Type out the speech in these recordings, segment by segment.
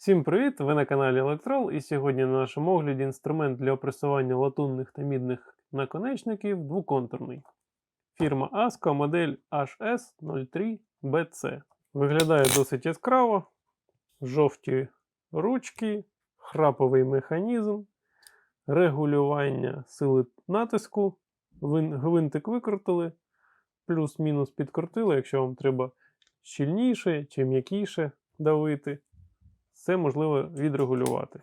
Всім привіт! Ви на каналі Electrol і сьогодні на нашому огляді інструмент для опресування латунних та мідних наконечників двоконтурний. Фірма ASCO модель HS03BC. Виглядає досить яскраво, жовті ручки, храповий механізм, регулювання сили натиску, гвинтик викрутили, плюс-мінус підкрутили, якщо вам треба щільніше чи м'якіше давити все можливо відрегулювати.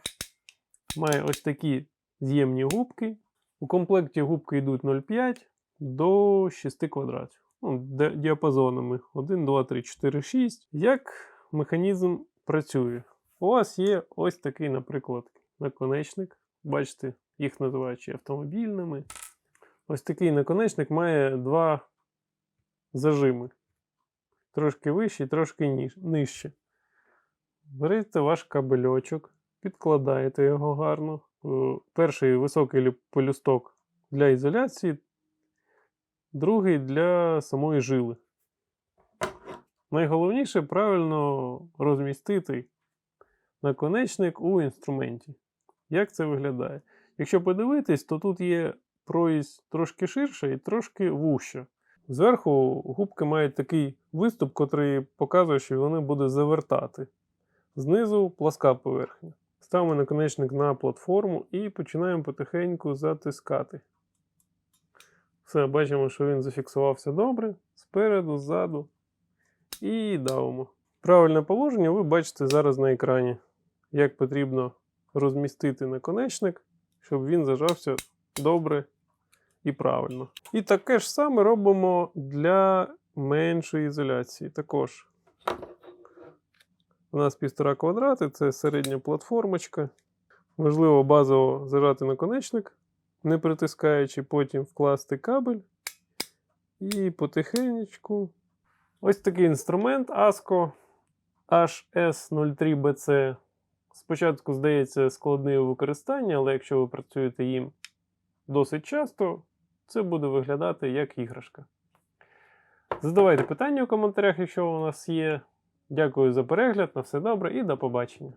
Має ось такі з'ємні губки. У комплекті губки йдуть 0,5 до 6 квадратів. Ну, діапазонами 1, 2, 3, 4, 6. Як механізм працює? У вас є ось такий, наприклад, наконечник. Бачите, їх називають автомобільними. Ось такий наконечник має два зажими. Трошки вище, трошки нижче. Берете ваш кабельочок, підкладаєте його гарно. Е, Перший високий полюсток для ізоляції, другий для самої жили. Найголовніше правильно розмістити наконечник у інструменті. Як це виглядає? Якщо подивитись, то тут є прорізь трошки ширша і трошки вуща. Зверху губки мають такий виступ, котрий показує, що вони будуть завертати. Знизу пласка поверхня. Ставимо наконечник на платформу і починаємо потихеньку затискати. Все, бачимо, що він зафіксувався добре, спереду, ззаду. І давимо. Правильне положення ви бачите зараз на екрані, як потрібно розмістити наконечник, щоб він зажався добре і правильно. І таке ж саме робимо для меншої ізоляції. Також у нас 1,5 квадрати, це середня платформочка. Можливо, базово зажати наконечник, не притискаючи, потім вкласти кабель. І потихенечку. Ось такий інструмент ASCO HS03BC. Спочатку здається складний у використанні, але якщо ви працюєте їм досить часто, це буде виглядати як іграшка. Задавайте питання у коментарях, якщо у нас є. Дякую за перегляд, на все добре і до побачення.